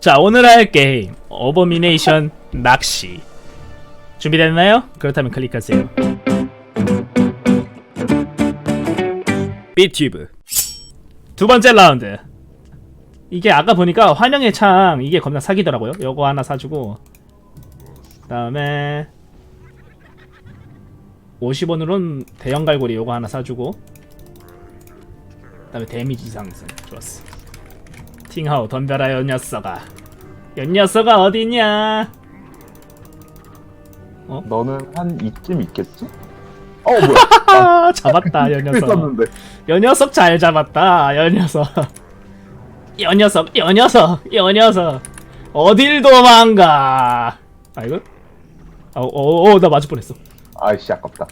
자 오늘 할 게임 어버미네이션 낚시. 준비됐나요? 그렇다면 클릭하세요. 삐튜브. 두 번째 라운드. 이게 아까 보니까 환영의 창 이게 겁나 사기더라고요. 요거 하나 사주고 그 다음에 50원으론 대형 갈고리 요거 하나 사주고 그 다음에 데미지 상승. 좋았어 팅하우 덤벼라 연 녀석아. 연 녀석아 어디냐? 너는 한 이쯤 있겠지? 어 뭐야? 아 잡았다 연 녀석. 있었는데. 연 녀석 잘 잡았다 연 녀석. 연 녀석 연 녀석 연 녀석. 어딜 도망가? 아 이거? 어어나 맞을 뻔했어. 아이씨 아깝다.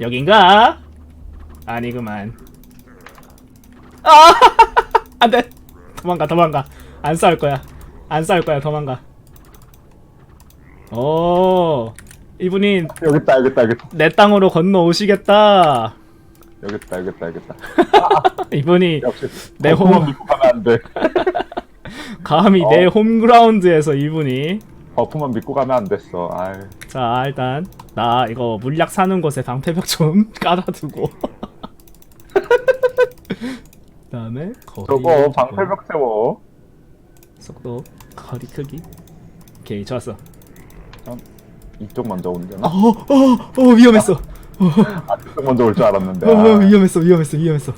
여긴가? 아니구만. 아 안돼 도망가 도망가 안 싸울 거야 안 싸울 거야 도망가 오 이분이 여기 있다 여기 있다 여기 있다 내 땅으로 건너오시겠다 여기 있다 여기 있다 여기 있다. 이분이 역시 내 거품은 홈- 믿고 가면 안 돼. 감히 어. 내 홈그라운드에서 이분이 거품만 믿고 가면 안 됐어. 아이. 자 일단 나 이거 물약 사는 곳에 방패벽 좀 깔아두고 그다음에 거리 저거 방패벽 세워. 속도 거리 크기 오케이 좋았어 이쪽 먼저 온대나? 어어어 위험했어 아, 이쪽 먼저 올 줄 알았는데. 어, 아. 위험했어 위험했어 위험했어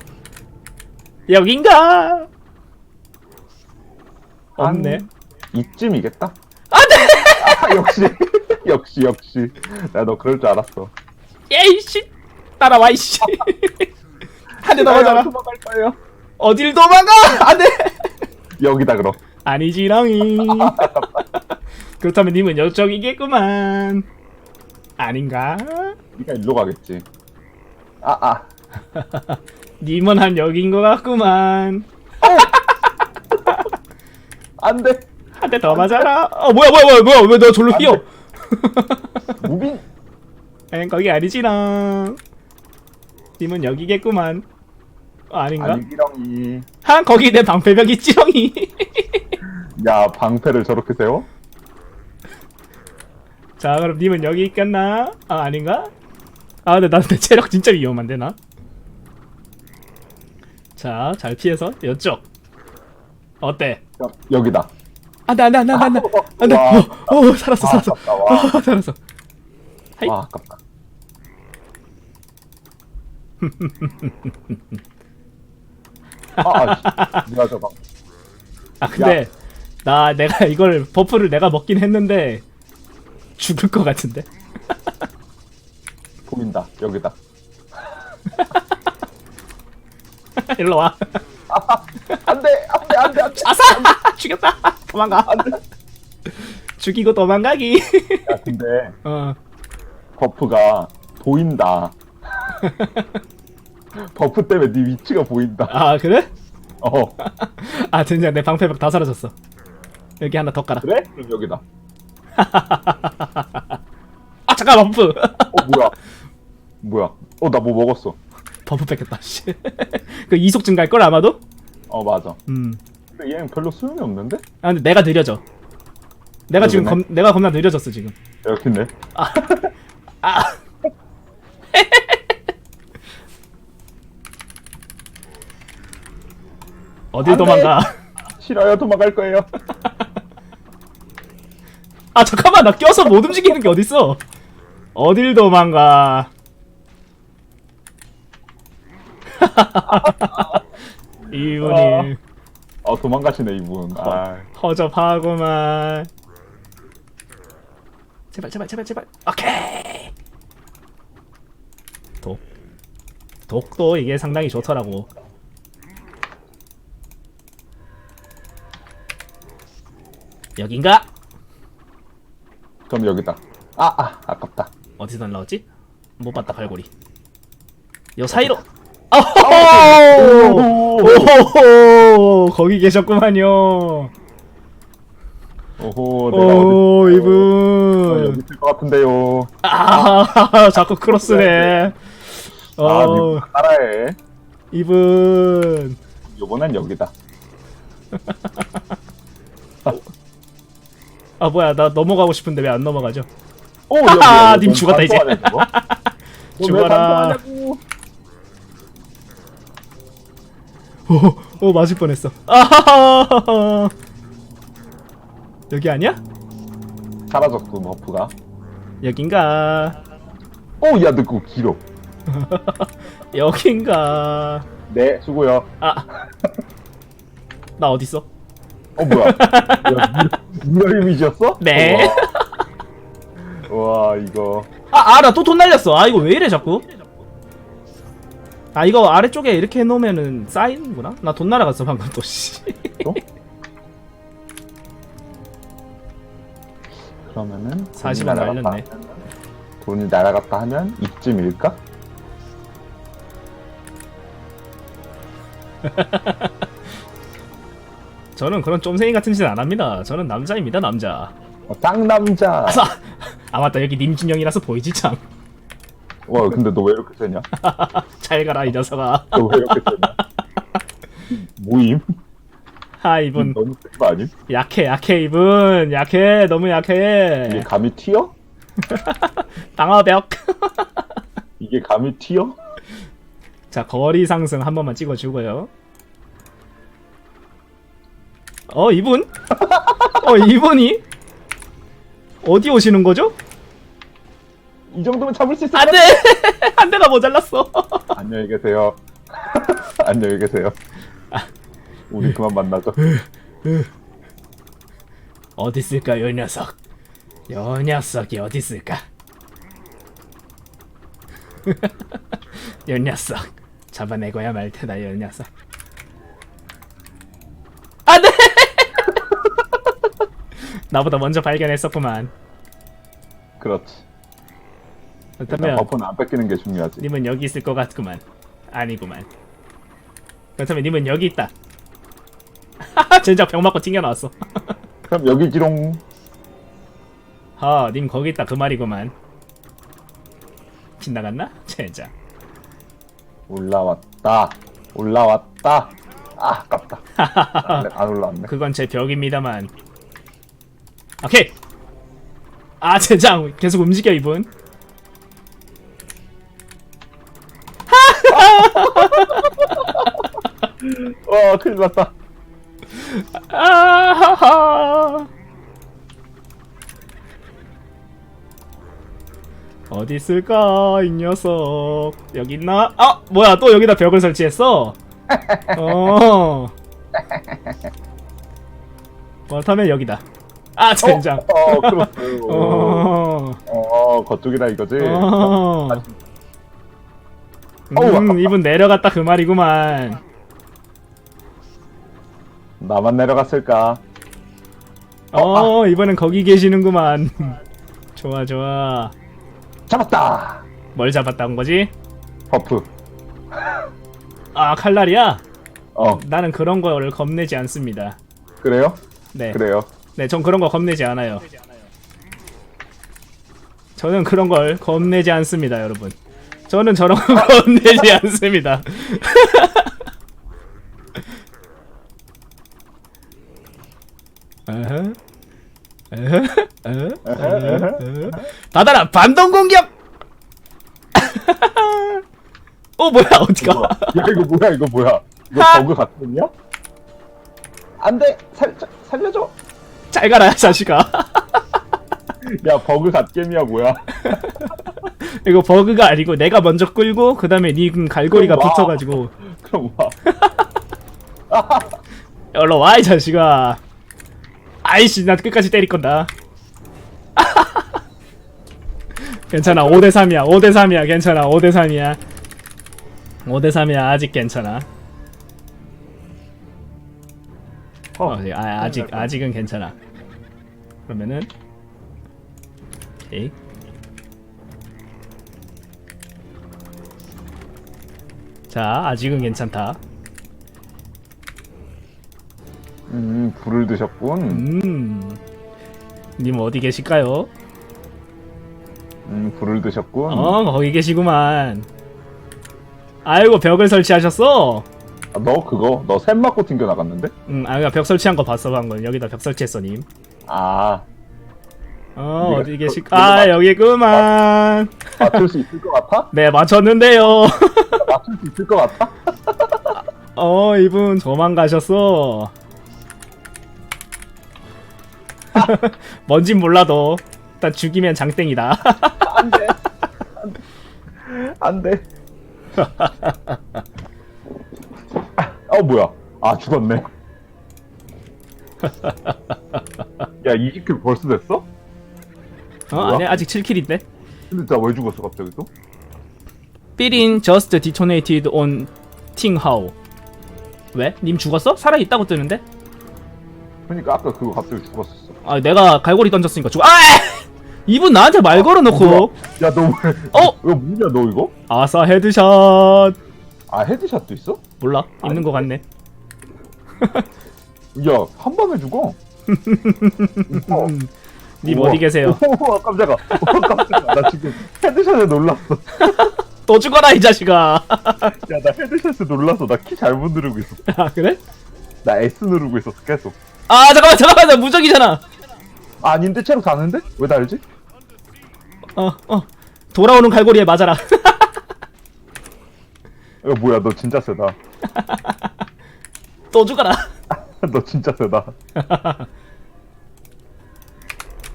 여긴가 한 없네 이쯤이겠다. 안돼. 아, 역시 역시 역시. 내가 너 그럴 줄 알았어. 에이씨 따라와 이씨 한대 넘어잖아 도망갈 거예요. 어딜 도망가 안 돼 여기다 그럼. 아니지랑이 그렇다면 님은 여쪽이겠구만 아닌가? 네가 일로 가겠지. 아 아. 님은 한 여긴 것 같구만 안 돼. 한 대 더 맞아라 어 뭐야 뭐야 뭐야 뭐야 왜 너 절로 안 뛰어 돼. 무빙. 엔 거기 아니지랑 님은 여기겠구만 어, 아닌가? 아니기렁이. 한 거기 내 방패벽 있지렁이 야 방패를 저렇게 세워? 자 그럼 님은 여기 있겠나? 아 아닌가? 아 근데 나내 체력 진짜 위험한데 나? 자 잘 피해서 이쪽 어때? 여, 여기다. 안돼 안돼 안돼 안돼 안돼 와. 어, 어 살았어 아, 살았어 아깝다, 와. 어, 살았어 하이. 와 아깝다. 아. 뭐야 저 방. 아 근데 나 내가 이걸 버프를 내가 먹긴 했는데 죽을 것 같은데 보인다. 여기다. 일로 와 안돼 안돼 안돼 안돼. 아사 죽였다 도망가 안돼. 죽이고 도망가기 야 근데 어 버프가 보인다. 버프 때문에 네 위치가 보인다. 아 그래? 어 아 진짜 내 방패벽 다 사라졌어 여기 하나 더 깔아 그래? 그럼 여기다. 아 잠깐 버프 어 뭐야? 뭐야? 어 나 뭐 먹었어. 버프 뺏겼다 씨 그 이속 증가할 걸 아마도 어 맞아. 음아 근데 얘는 별로 소용이 없는데? 근데 내가 느려져 내가 지금 그러네. 검, 내가 겁나 느려졌어 지금 여기 있네. 아 어딜 안. 도망가? 싫어요 도망갈 거예요. 아 잠깐만 나 껴서 못 움직이는 게 어딨어? 어딜 도망가? 이분이. 어 도망가시네 이분. 아. 허접하구만. 제발 제발 제발 제발. 오케이! 독. 독도 이게 상당히 좋더라고 여긴가? 그럼 여기다. 아 아 아깝다. 어디서 날라왔지? 못 봤다 발고리 요 사이로 오호호 오호호 거기 계셨구만요 오호 내가 오 어디 어, 이분 여기 있을 것 같은데요. 아 자꾸 크로스네 아 어 미국 따라해. 이분 요번엔 여기다. 아 뭐야 나 넘어가고 싶은데 왜 안 넘어가죠? 오, 하하, 여기, 님 죽었다, 이제. 죽어라. 오, 오 맞을 뻔했어. 아하하. 여기 아니야? 사라졌어, 버프가. 여긴가? 오, 야, 너 그거 길어. 여긴가? 네, 수고요. 아, 나 어디 있어? 어, 뭐야. 야, 미러 이미지였어? 네. 와, 와, 이거. 아, 아, 나 또 돈 날렸어. 아, 이거 왜 이래 자꾸? 아, 이거 아래쪽에 이렇게 해놓으면은 쌓이는구나? 나 돈 날아갔어 방금 또. 씨. 또? 그러면은. 돈이 40원 날아갔다 날렸네. 돈이 날아갔다 하면 이쯤일까? 저는 그런 쫌생이 같은 짓안 합니다. 저는 남자입니다, 남자. 어, 쌍남자. 아싸! 아 맞다 여기 님진영이라서 보이지 참. 와, 근데 너 왜 이렇게 세냐? 잘 가라 이 녀석아. 너 왜 이렇게 세냐? 모임? 아 이분 너무 센 거 아님? 약해 약해 이분 약해 너무 약해. 이게 감히 튀어? 방어벽. 이게 감히 튀어? 자 거리 상승 한 번만 찍어주고요. 어 이분? 어 이분이? 어디 오시는 거죠? 이 정도면 잡을 수 있어. 안돼 한 대가 모자랐어. 안녕히 계세요. 안녕히 계세요. 우리 그만 만나죠. 어디 있을까 요 녀석? 요 녀석이 어디 있을까? 요 녀석 잡아내고야 말 테다 요 녀석. 안돼! 나보다 먼저 발견했었구만. 그렇지. 일단 그렇다면 버프는 안 뺏기는 게 중요하지. 님은 여기 있을 것 같구만. 아니구만. 그렇다면 님은 여기 있다. 젠장 병 맞고 튕겨 나왔어. 그럼 여기 지롱. 아, 님 거기 있다 그 말이구만. 빗나갔나? 젠장. 올라왔다. 올라왔다. 아, 아깝다. 안, 안 올라왔네. 그건 제 벽입니다만. 오케이. 아, 젠장. 계속 움직여 이분. 와, 큰일 났다. 아하하. 어디 있을까 이 녀석 여기 있나? 아 뭐야 또 여기다 벽을 설치했어? 어. 그렇다면 여기다. 아 젠장. 어, 그렇지. 어, 어. 어, 그쪽이다 이거지. 어. 어우, 음, 아깝다. 이분 내려갔다 그 말이구만. 나만 내려갔을까? 어, 이번엔 거기 계시는구만. 좋아, 좋아. 잡았다. 뭘 잡았다는 거지? 버프. 아, 칼날이야? 어, 나는 그런 거를 겁내지 않습니다. 그래요? 네. 그래요. 네, 전 그런 거 겁내지 않아요. 저는 그런 걸 겁내지 않습니다, 여러분. 저는 저런 거 겁내지 않습니다. 받아라 반동 공격. 어 뭐야 어디가? 야, 이거 뭐야? 이거 뭐야? 이거 하! 버그 같거든요? 안 돼! 살, 자, 살려줘! 잘 가라 자식아. 야, 버그 갓겜이야, 뭐야? 이거 버그가 아니고 내가 먼저 끌고 그 다음에 니 갈고리가 와. 붙어가지고 그럼 와. 열로 와이 자식아. 아이씨 나 끝까지 때릴 건다. 괜찮아 5대 3이야 5대 3이야 괜찮아 5대 3이야 5대 3이야 아직 괜찮아. 어, 아, 아직 아직은 괜찮아. 그러면은 오케이. 자, 아직은 괜찮다. 음, 불을 드셨군. 음. 님 어디 계실까요? 음, 불을 드셨군. 어, 거기 계시구만. 아이고, 벽을 설치하셨어? 아, 너 그거, 너 샘 맞고 튕겨 나갔는데? 음, 아, 벽 설치한 거 봤어, 방금. 여기다 벽 설치했어, 님. 아, 어 네가 어디 계실? 그거 아 맞- 여기구만. 맞출 수 있을 것 같아? 네 맞췄는데요. 맞출 수 있을 것 같아? 어 이분 도망가셨어. 뭔진 몰라도 일단 죽이면 장땡이다. 안돼 안돼 어 뭐야 아 죽었네 야 20킬 벌써 됐어? 어 뭐야? 아니 아직 7킬인데. 근데 나 왜 죽었어 갑자기 또? 삐린 just detonated on 팅하오. 왜? 님 죽었어? 살아 있다고 뜨는데? 그러니까 아까 그거 갑자기 죽었었어 아 내가 갈고리 던졌으니까 죽어. 아! 이분 나한테 말 걸어놓고 야 너 왜? 어? 이거 뭐냐 너 이거? 아싸 헤드샷. 아 헤드샷도 있어? 몰라 있는 거 같네. 야 한 방에 죽어 어. 님 우와. 어디 계세요? 오 깜짝아 오 깜짝아 나 지금 헤드샷에 놀랐어 또 죽어라 이 자식아. 야 나 헤드샷에 놀랐어 나키 잘못 누르고 있었어 아 그래? 나 S 누르고 있었어 계속 아 잠깐만 잠깐만 나 무적이잖아. 아, 아닌데 체력 다는데? 왜 달지? 어 어. 돌아오는 갈고리에 맞아라. 이거 뭐야 너 진짜 세다 또 죽어라. 너 진짜 세다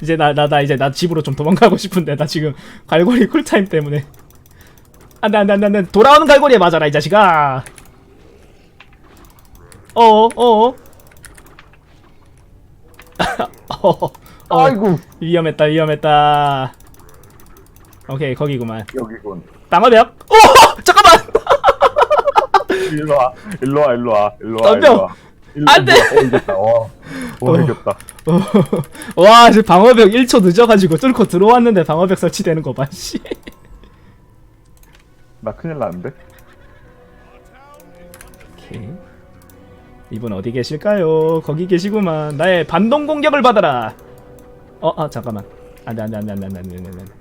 이제 나 나 나 이제 나 집으로 좀 도망가고 싶은데 나 지금 갈고리 쿨타임 때문에. 안돼 안돼 안돼 안돼 돌아오는 갈고리에 맞아라 이 자식아. 어어 어. 어. 어. 아이고 위험했다 위험했다. 오케이 거기구만. 여기군 방어벽. 오 잠깐만. 일로 와 일로 와 일로 와 일로 와 덤벼. 일로 와 일로- 안 돼. 어 이겼다 어, 어 어. 이겼다 와, 지금 방어벽 1초 늦어가지고 뚫고 들어왔는데 방어벽 설치되는 거 봐, 씨. 나 큰일 났는데 오케이. 이분 어디 계실까요? 거기 계시구만. 나의 반동 공격을 받아라. 어, 아, 잠깐만. 안 돼, 안 돼, 안 돼, 안 돼, 안 돼, 안 돼, 안 돼, 안 돼.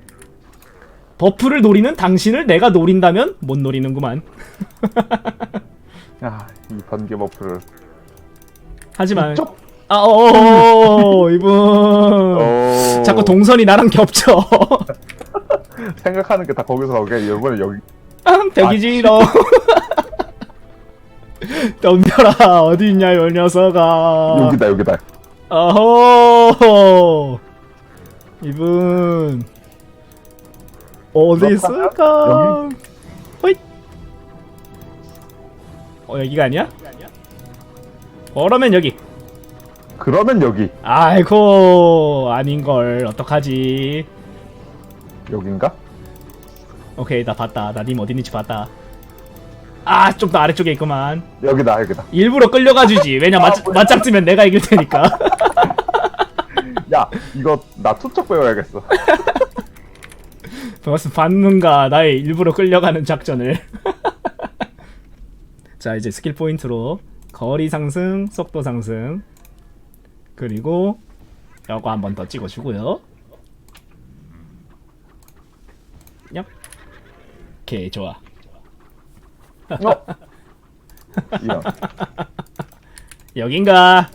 버프를 노리는 당신을 내가 노린다면 못 노리는구만. 야이 번개 버프를 하지만 쪽 아, 어, 이분 오. 자꾸 동선이 나랑 겹쳐. 생각하는 게 다 거기서 나오게 이번에 여기 벽이지롱. 덤벼라 어디 있냐 이 녀석아. 여기다 여기다 어허 이분 어디 있을까? 호잇. 어 여기가 아니야? 그러면 여기. 그러면 여기 아이고 아닌 걸 어떡하지? 여긴가? 오케이 나 봤다. 나 님 어디 있는지 봤다. 아 좀 더 아래쪽에 있구만. 여기다 여기다 일부러 끌려가주지. 왜냐 맞. 맞짱 뜨면 내가 이길 테니까. 야 이거 나 투척 배워야겠어 무슨 반문가 나의 일부러 끌려가는 작전을. 자 이제 스킬 포인트로 거리 상승 속도 상승. 그리고 요거 한 번 더 찍어주고요. 얍. 오케이 좋아. 어? 여긴가?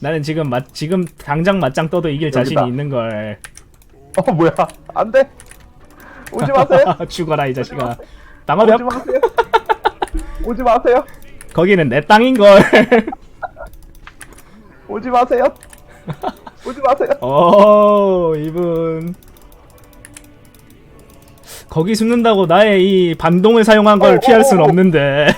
나는 지금 맞 지금 당장 맞짱 떠도 이길 자신이 여기다. 있는 걸 어 뭐야? 안돼? 오지 마세요. 죽어라 이 자식아. 오지 방어벽 마세요. 오지 마세요. 거기는 내 땅인 걸. 오지 마세요. 오지 마세요. 어 이분. 거기 숨는다고 나의 이 반동을 사용한 걸 어, 피할 어, 순 어, 어. 없는데.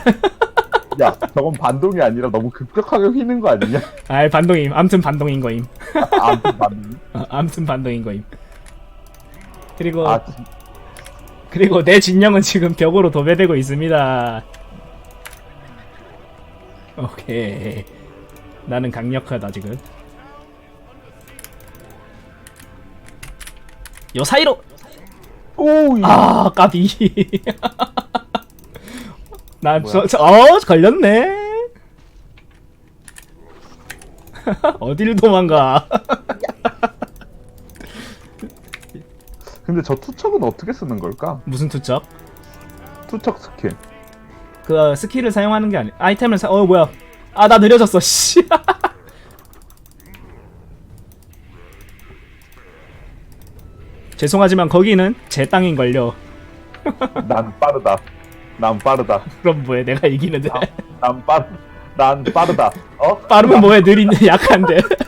야 저건 반동이 아니라 너무 급격하게 휘는 거 아니냐? 아이 반동임. 암튼 반동인 거임. 아 반동 어, 암튼 반동인 거임 그리고 아. 진- 그리고 내 진영은 지금 벽으로 도배되고 있습니다. 오케이. 나는 강력하다 지금. 요 사이로. 오 이- 아 까비. 뭐야? 나저어 걸렸네. 어딜 도망가 근데 저 투척은 어떻게 쓰는 걸까 무슨 투척 투척 스킬 그 스킬을 사용하는 게 아니 아이템을 사 어 뭐야 아 나 느려졌어 씨 죄송하지만 거기는 제 땅인걸요. 난 빠르다. 난 빠르다. 그럼 뭐해 내가 이기는데. 난, 난 빠르. 난 빠르다. 어? 빠르면 뭐해 느린데 약한데.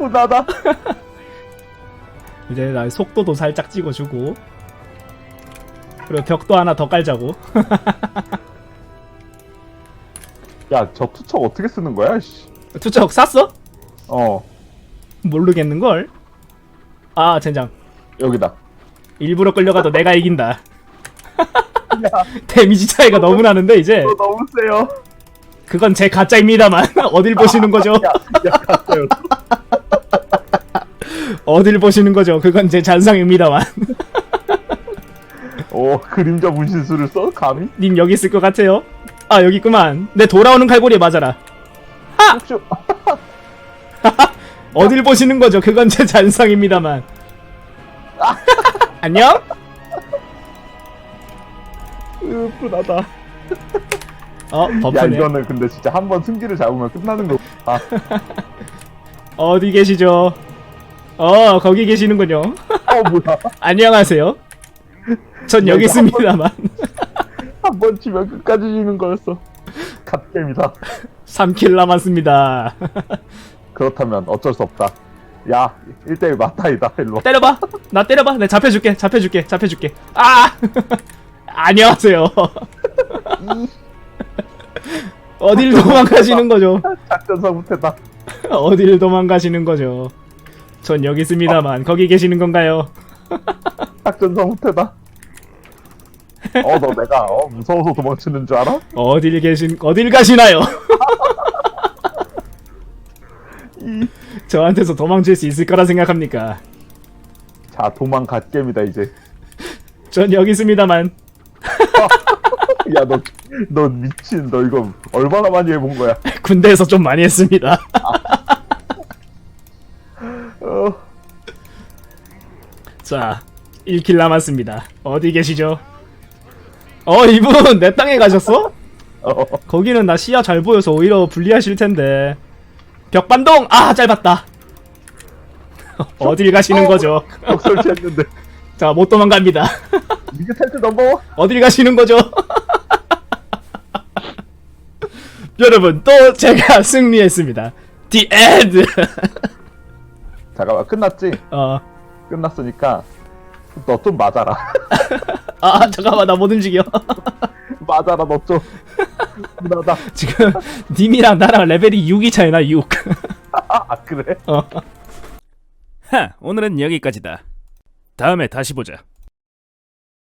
으, 푸나다. 이제 나 속도도 살짝 찍어주고. 그리고 벽도 하나 더 깔자고. 야, 저 투척 어떻게 쓰는 거야? 씨. 투척 샀어? 어, 모르겠는걸? 아 젠장. 여기다. 일부러 끌려가도 내가 이긴다. 야, 데미지 차이가 너무 나는데 이제 이거 너무 세요. 그건 제 가짜입니다만 어딜 보시는 거죠? 야, 야, 갔어요. 어딜 보시는 거죠? 그건 제 잔상입니다만 오, 그림자 분신술을 써? 감히? 님 여기 있을 것 같아요? 아 여기 있구만 내 돌아오는 갈고리에 맞아라 혹시 어딜 보시는 거죠? 그건 제 잔상입니다만 안녕? 으, 푸나다. 어 야, 버프네 이거는 근데 진짜 한 번 승기를 잡으면 끝나는 거. 아, 어디 계시죠? 어 거기 계시는군요 어, 뭐야. 안녕하세요 전 여기 한 있습니다만 한 번 치면 끝까지 지는 거였어. 갓겜이다. 3킬 남았습니다 그렇다면 어쩔 수 없다. 야, 1대1 맞다이다. 일로 와. 때려봐 나 때려봐 내가 잡혀줄게 잡혀줄게 잡혀줄게 아 안녕하세요 어딜 도망가시는 거죠 작전사 못했다. 어딜 도망가시는 거죠 전 여기 있습니다만 거기 계시는 건가요 작전사 못했다. 어, 너 내가 어, 무서워서 도망치는 줄 알아? 어딜 계신 어딜 가시나요 이... 저한테서 도망칠 수 있을 거라 생각합니까 자, 도망 갓겜이다 이제. 전 여기 있습니다만 야, 너, 너 미친. 너 이거 얼마나 많이 해본 거야? 군대에서 좀 많이 했습니다 자 1킬 남았습니다 어디 계시죠 어 이분 내 땅에 가셨어? 어, 거기는 나 시야 잘 보여서 오히려 불리하실 텐데 벽반동 아 짧았다 어딜 가시는 거죠 벽 설치했는데. 자 못 도망갑니다 이게 탈출 넘버? 어딜 가시는 거죠 여러분 또 제가 승리했습니다 The end 잠깐만, 끝났지? 어. 끝났으니까 너 좀 맞아라. 아 잠깐만 나 못 움직여 맞아라, 너 좀. 나다. 지금 님이랑 나랑 레벨이 6이 차이나 6 아, 그래? 어. 하 오늘은 여기까지다 다음에 다시 보자